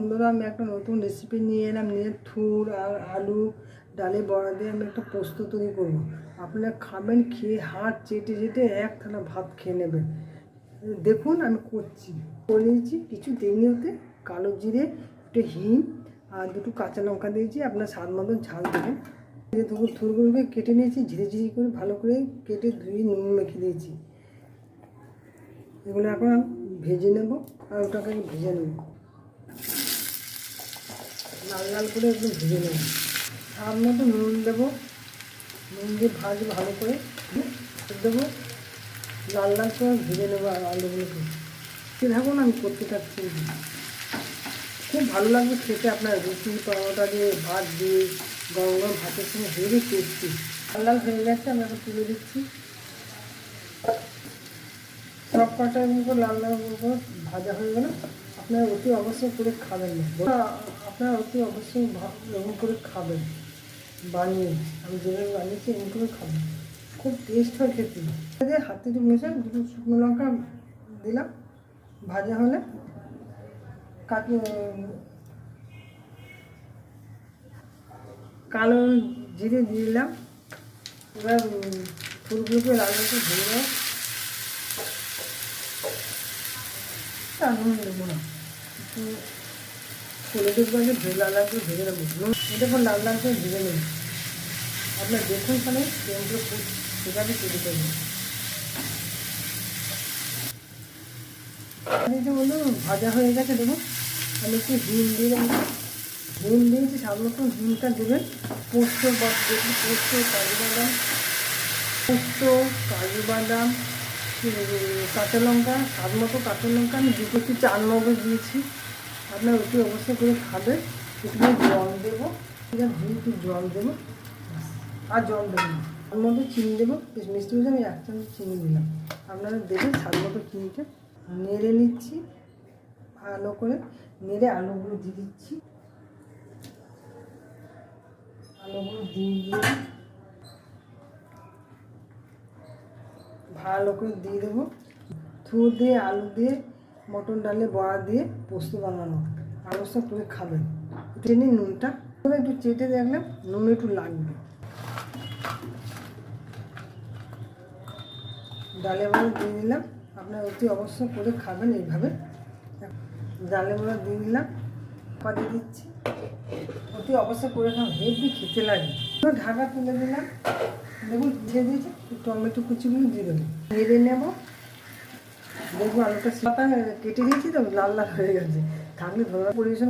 বন্ধুরা আমি একটা নতুন রেসিপি নিয়ে এলাম, নিয়ে থুর আর আলু, ডালে বড়া দিয়ে আমি একটা পোস্ত তৈরি করব। আপনারা খাবেন, খেয়ে হাত চেটে চেটে এক থালা ভাত খেয়ে নেবেন। দেখুন আমি করছি। করে দিয়েছি কিছু দেয়নি হতে কালো জিরে, একটু হিম আর দুটো কাঁচা লঙ্কা দিয়েছি। আপনার স্বাদ মতন ঝাল দেবেন। দুটো থুরগুলোকে কেটে নিয়েছি, ঝিরে ঝিরে করে ভালো করে কেটে ধুয়ে নুন মেখে দিয়েছি। এগুলো এখন ভেজে নেব আর ওটাকে ভেজে নেব। লাল লাল করে একটু ভেজে নেব। স্বাদ মতো নুন দেবো। নুন দিয়ে ভাজবো ভালো করে। দেবো লাল লাল করে ভেজে নেব আর আলুগুলোকে। খেতে থাকুন আমি করতে থাকছি খুব ভালো লাগবে খেতে আপনার রুটি, পরোটা দিয়ে ভাত দিয়ে গরম গরম ভাতের সঙ্গে হেভি টেস্টি লাল লাল হয়ে গেছে, আমি এখন তুলে দিচ্ছি। সব উপর লাল লাল ভাজা হয়ে গেল আপনারা অতি অবশ্যই করে খাবেন না। আপনারা অতি অবশ্যই এরকম করে খাবেন। বানিয়ে, আমি যেভাবে বানিয়েছি এরকম করে খাবেন। খুব টেস্ট হয় খেতে। হাতে একটু দুটো শুকনো লঙ্কা দিলাম, ভাজা হলে। কাজু কালো জিরে দিয়ে দিলাম। এবার ফুলগুলোকে লাল করে দেবো আর নুন দেবো না। ছোলে দেখব আগে ভেজে লাল লাল করে ভেজে নেব। এটা পর লাল লাল করে ভেজে নেব। আপনার দেখুন তাহলে কেমন করে সেভাবে তৈরি করবেন এটা হলো, ভাজা হয়ে গেছে, দেখুন। আমি একটু হিম দিয়ে দেবো। হিম দিয়েছি মতো হিমটা দেবেন পোস্ত বা দেখুন, পোস্ত, কাজু বাদাম। পোস্ত, কাজু বাদাম কাঁচা লঙ্কা, স্বাদ কাঁচা লঙ্কা আমি দুটো একটু চার মগজ দিয়েছি। আপনার অতি অবশ্যই করে খাবে। একটু জল দেবো। একটু জল দেবো। আর জল দেবো না। তার মধ্যে চিনি দেবো। মিষ্টি মিষ্টি আমি এক চামচ চিনি দিলাম। আপনারা দেবেন স্বাদ মতো চিনিটা নেড়ে নিচ্ছি। ভালো করে নেড়ে আলুগুলো দিয়ে দিচ্ছি। আলুগুলো দিয়ে দিয়ে ভালো করে দিয়ে দেবো। থু দিয়ে আলু দিয়ে মটন ডালে বড়া দিয়ে পোস্ত বানানো। আলু সব করে খাবেন টেনে নুনটা। একটু চেটে দেখলাম, নুন একটু লাগবে। ডালে বড়া দিয়ে দিলাম। আপনার অতি অবশ্যই করে খাবেন এইভাবে। ডালে বড়া দিয়ে দিলাম দিয়ে দিচ্ছি। অতি অবশ্যই করে খাবেন, হেভি খেতে লাগে। ঢাকা তুলে দিলাম। দেখুন, দিয়ে দিয়েছি। টমেটো কুচিগুলো দিয়ে দেবো। নেড়ে নেব। দেখব আলুটা পাতা কেটে দিয়েছি তো লাল লাল হয়ে গেছে। থাকলে ধরা পরিবেশন